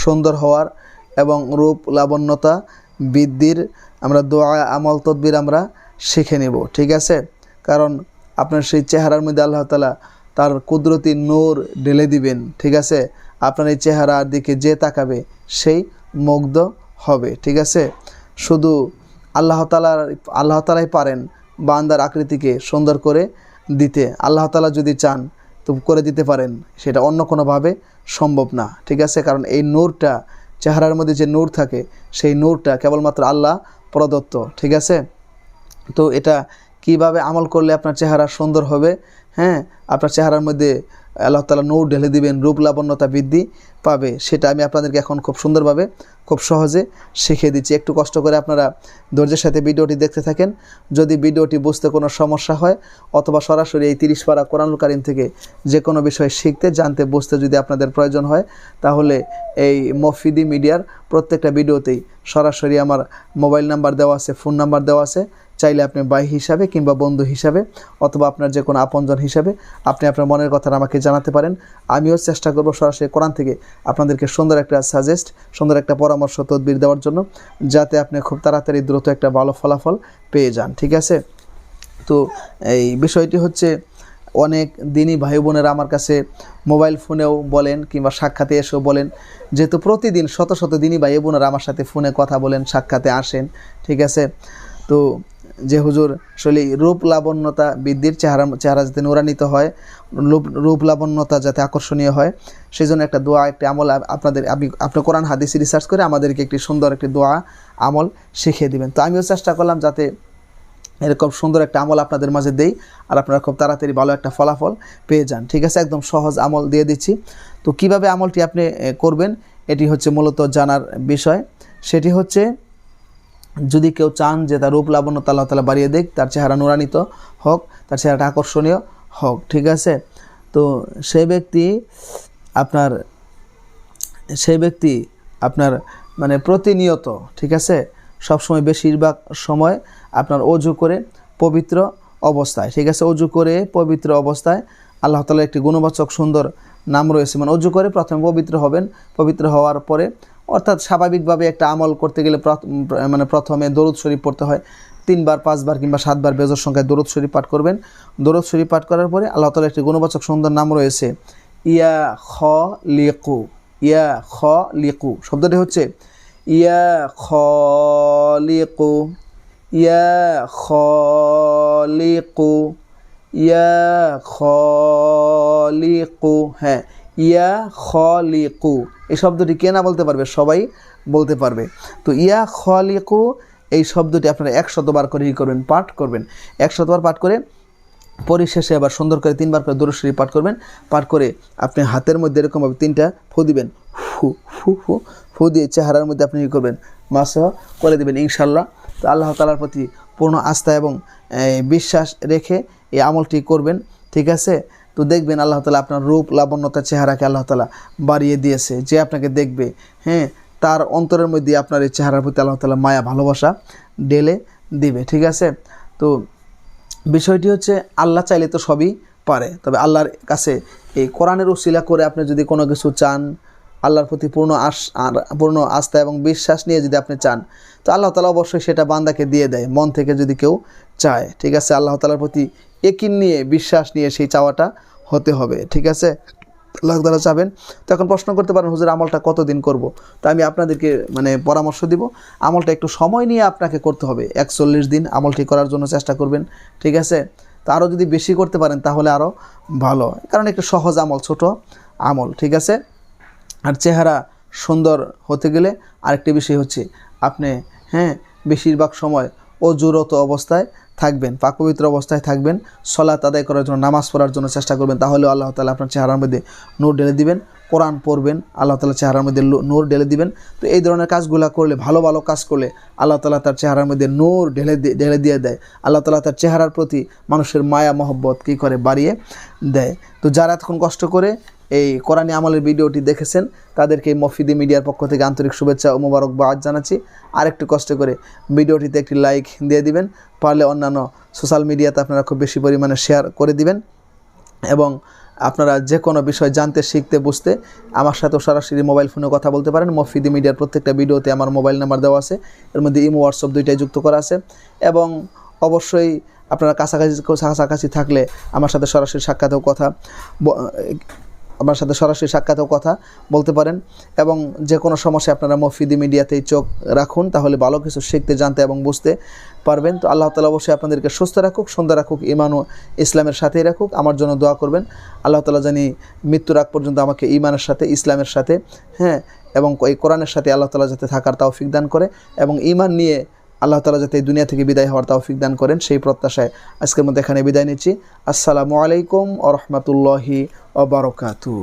সুন্দর হওয়ার এবং রূপ লাবণ্যতা বৃদ্ধির আমরা দোয়া, আমল, তদবির আমরা শিখে নেব, ঠিক আছে? কারণ আপনার সেই চেহারার মধ্যে আল্লাহ তালা তার কুদরতি নূর ঢেলে দিবেন, ঠিক আছে? আপনার এই চেহারার দিকে যে তাকাবে সেই মুগ্ধ হবে, ঠিক আছে? শুধু আল্লাহ তালার আল্লাহ তালাই পারেন বান্দার আকৃতিকে সুন্দর করে দিতে। আল্লাহ তালা যদি চান তো করে দিতে পারেন, সেটা অন্য কোনোভাবে সম্ভব না, ঠিক আছে? কারণ এই নূরটা, চেহারার মধ্যে যে নূর থাকে, সেই নূরটা কেবলমাত্র আল্লাহ প্রদত্ত, ঠিক আছে? তো এটা কীভাবে আমল করলে আপনার চেহারা সুন্দর হবে? হ্যাঁ আপনার চেহারার মধ্যে আল্লাহ তালা নূর ঢেলে দিবেন, রূপ লাবণ্যতা বৃদ্ধি পাবে। সেটা আমি আপনাদেরকে এখন খুব সুন্দরভাবে, খুব সহজে শিখিয়ে দিচ্ছি। একটু কষ্ট করে আপনারা ধৈর্যের সাথে ভিডিওটি দেখতে থাকেন। যদি ভিডিওটি বুঝতে কোনো সমস্যা হয়, অথবা সরাসরি এই তিরিশ পারা কোরআনুল কারিম থেকে যে কোনো বিষয় শিখতে, জানতে, বুঝতে যদি আপনাদের প্রয়োজন হয়, তাহলে এই মফিদি মিডিয়ার প্রত্যেকটা ভিডিওতেই সরাসরি আমার মোবাইল নাম্বার দেওয়া আছে, ফোন নাম্বার দেওয়া আছে। চাইলে আপনি ভাই হিসাবে কিংবা বন্ধু হিসাবে অথবা আপনার যে কোনো আপনজন হিসাবে আপনি আপনার মনের কথা আমাকে জানাতে পারেন। আমিও চেষ্টা করব সরাসরি কোরআন থেকে আপনাদেরকে সুন্দর একটা সাজেস্ট সুন্দর একটা পরামর্শ, তদবির দেওয়ার জন্য যাতে আপনি খুব তাড়াতাড়ি দ্রুত একটা ভালো ফলাফল পেয়ে যান, ঠিক আছে? তো এই বিষয়টি হচ্ছে অনেক দিনই ভাই বোনেরা আমার কাছে মোবাইল ফোনেও বলেন কিংবা সাক্ষাতে এসেও বলেন যেহেতু প্রতিদিন শত শত দিনই ভাই বোনেরা আমার সাথে ফোনে কথা বলেন, সাক্ষাতে আসেন, ঠিক আছে? তো যে হুজুর আসলে রূপ লাবণ্যতা বৃদ্ধির চেহারা চেহারা যাতে নুরান্বিত হয়, রূপ রূপ লাবণ্যতা যাতে আকর্ষণীয় হয় সেই জন্য একটা দোয়া, একটি আমল আপনাদের আপনি আপনি কোরআন, হাদিস রিসার্চ করে আমাদেরকে একটি সুন্দর একটি দোয়া, আমল শিখিয়ে দিবেন। তো আমিও চেষ্টা করলাম যাতে এরকম সুন্দর একটা আমল আপনাদের মাঝে দেই, আর আপনারা খুব তাড়াতাড়ি ভালো একটা ফলাফল পেয়ে যান। ঠিক আছে, একদম সহজ আমল দিয়ে দিচ্ছি। তো কীভাবে আমলটি আপনি করবেন, এটি হচ্ছে মূলত জানার বিষয়। সেটি হচ্ছে যদি কেউ চান যে তার রূপ লাবণ্যতা আল্লাহ তালা বাড়িয়ে দেখ তার চেহারা নুরানিত হোক, তার চেহারাটা আকর্ষণীয় হোক, ঠিক আছে? তো সেই ব্যক্তি আপনার, সেই ব্যক্তি আপনার মানে প্রতিনিয়ত, ঠিক আছে? সবসময় বেশিরভাগ সময় আপনার অজু করে পবিত্র অবস্থায়, ঠিক আছে? অজু করে পবিত্র অবস্থায় আল্লাহ তালার একটি গুণবাচক সুন্দর নাম রয়েছে। মানে অজু করে প্রথমে পবিত্র হবেন, পবিত্র হওয়ার পরে অর্থাৎ স্বাভাবিকভাবে একটা আমল করতে গেলে মানে প্রথমে দরুদ শরীফ পড়তে হয়। তিনবার, পাঁচবার কিংবা সাতবার বেজর সংখ্যায় দরুদ শরীফ পাঠ করবেন। দরুদ শরীফ পাঠ করার পরে আল্লাহ তালা একটি গুণবাচক সুন্দর নাম রয়েছে, ইয়া খ লিকু ইয়া খ লিকু শব্দটি হচ্ছে, ইয়া খ লিকু ইয়া খ লিকু ইয়া খ লিকু হ্যাঁ ইয়া খলিকু। এই শব্দটি কে না বলতে পারবে, সবাই বলতে পারবে। তো ইয়া খলিকু, এই শব্দটি আপনারা একশতবার করে ই করবেন, পাঠ করবেন। একশতবার পাঠ করে পরিশেষে আবার সুন্দর করে তিনবার করে দরুশরী পাঠ করবেন। পাঠ করে আপনি হাতের মধ্যে এরকমভাবে তিনটা ফু দিবেন। ফু ফু ফু ফু দিয়ে চেহারার মধ্যে আপনি কী করবেন। মাসহ করে দেবেন ইনশাল্লাহ তো আল্লাহ তালার প্রতি পূর্ণ আস্থা এবং বিশ্বাস রেখে এই আমলটি করবেন। ঠিক আছে? তো দেখবেন আল্লাহ তালা আপনার রূপ, লাবণ্যতা, চেহারাকে আল্লাহ তালা বাড়িয়ে দিয়েছে। যে আপনাকে দেখবে হ্যাঁ তার অন্তরের মধ্যে আপনার এই চেহারার প্রতি আল্লাহ তালা মায়া, ভালোবাসা ডেলে দিবে, ঠিক আছে? তো বিষয়টি হচ্ছে, আল্লাহ চাইলে তো সবই পারে, তবে আল্লাহর কাছে এই কোরআনের উশিলা করে আপনি যদি কোনো কিছু চান আল্লাহর প্রতি পূর্ণ আশ পূর্ণ আস্থা এবং বিশ্বাস নিয়ে যদি আপনি চান, তো আল্লাহ তালা অবশ্যই সেটা বান্দাকে দিয়ে দেয়, মন থেকে যদি কেউ চায়। ঠিক আছে? আল্লাহ তালার প্রতি একিন নিয়ে, বিশ্বাস নিয়ে সেই চাওয়াটা হতে হবে। ঠিক আছে? আল্লাহ তালা চাবেন। তো এখন প্রশ্ন করতে পারেন, হুজুর, আমলটা কতদিন করব? তো আমি আপনাদেরকে মানে পরামর্শ দিব। আমলটা একটু সময় নিয়ে আপনাকে করতে হবে। একচল্লিশ দিন আমলটি করার জন্য চেষ্টা করবেন। ঠিক আছে? তো আরও যদি বেশি করতে পারেন, তাহলে আরও ভালো। কারণ একটু সহজ আমল, ছোট আমল। ঠিক আছে? আর চেহারা সুন্দর হতে গেলে আরেকটি বিষয় হচ্ছে আপনি হ্যাঁ বেশিরভাগ সময় অজুরত অবস্থায় থাকবেন, পাক পবিত্র অবস্থায় থাকবেন সলাত আদায় করার জন্য, নামাজ পড়ার জন্য চেষ্টা করবেন তাহলেও আল্লাহ তালা আপনার চেহারার মধ্যে নূর ঢেলে দিবেন, কোরআন পড়বেন, আল্লাহ তালা চেহারার মধ্যে নূর ঢেলে দিবেন। তো এই ধরনের কাজগুলো করলে, ভালো ভালো কাজ করলে আল্লাহ তালা তার চেহারার মধ্যে নূর ঢেলে ঢেলে দিয়ে দেয়। আল্লাহ তালা তার চেহারার প্রতি মানুষের মায়া, মহব্বত কী করে বাড়িয়ে দেয়। তো যারা এতক্ষণ কষ্ট করে এই কোরআনী আমলের ভিডিওটি দেখেছেন, তাদেরকে মফিদি মিডিয়ার পক্ষ থেকে আন্তরিক শুভেচ্ছা ও মোবারকবাদ জানাচ্ছি। আরেকটু কষ্ট করে ভিডিওটিতে একটি লাইক দিয়ে দিবেন, পারলে অন্যান্য সোশ্যাল মিডিয়াতে আপনারা খুব বেশি পরিমাণে শেয়ার করে দিবেন এবং আপনারা যে কোনো বিষয় জানতে, শিখতে, বুঝতে আমার সাথেও সরাসরি মোবাইল ফোনে কথা বলতে পারেন। মফিদি মিডিয়ার প্রত্যেকটা ভিডিওতে আমার মোবাইল নাম্বার দেওয়া আছে, এর মধ্যে ইমো, হোয়াটসঅ্যাপ দুইটাই যুক্ত করা আছে এবং অবশ্যই আপনারা কাছাকাছি কাছাকাছি থাকলে আমার সাথে সরাসরি সাক্ষাতেও কথা আমার সাথে সরাসরি সাক্ষাতেও কথা বলতে পারেন এবং যে কোনো সমস্যা আপনারা মফিদি মিডিয়াতেই চোখ রাখুন, তাহলে ভালো কিছু শিখতে, জানতে এবং বুঝতে পারবেন। তো আল্লাহ তালা অবশ্যই আপনাদেরকে সুস্থ রাখুক, সুন্দর রাখুক ইমান ও ইসলামের সাথেই রাখুক। আমার জন্য দোয়া করবেন। আল্লাহ তালা জানি মৃত্যুর আগ পর্যন্ত আমাকে ইমানের সাথে, ইসলামের সাথে হ্যাঁ এবং এই কোরআনের সাথে আল্লাহ তালা যাতে থাকার তৌফিক দান করে এবং ইমান নিয়ে আল্লাহ তালা যাতে এই দুনিয়া থেকে বিদায় হওয়ার তৌফিক দান করেন, সেই প্রত্যাশায় আজকের মধ্যে এখানে বিদায় নিচ্ছি। আসসালামু আলাইকুম ও রহমতুল্লাহি অবরকাতু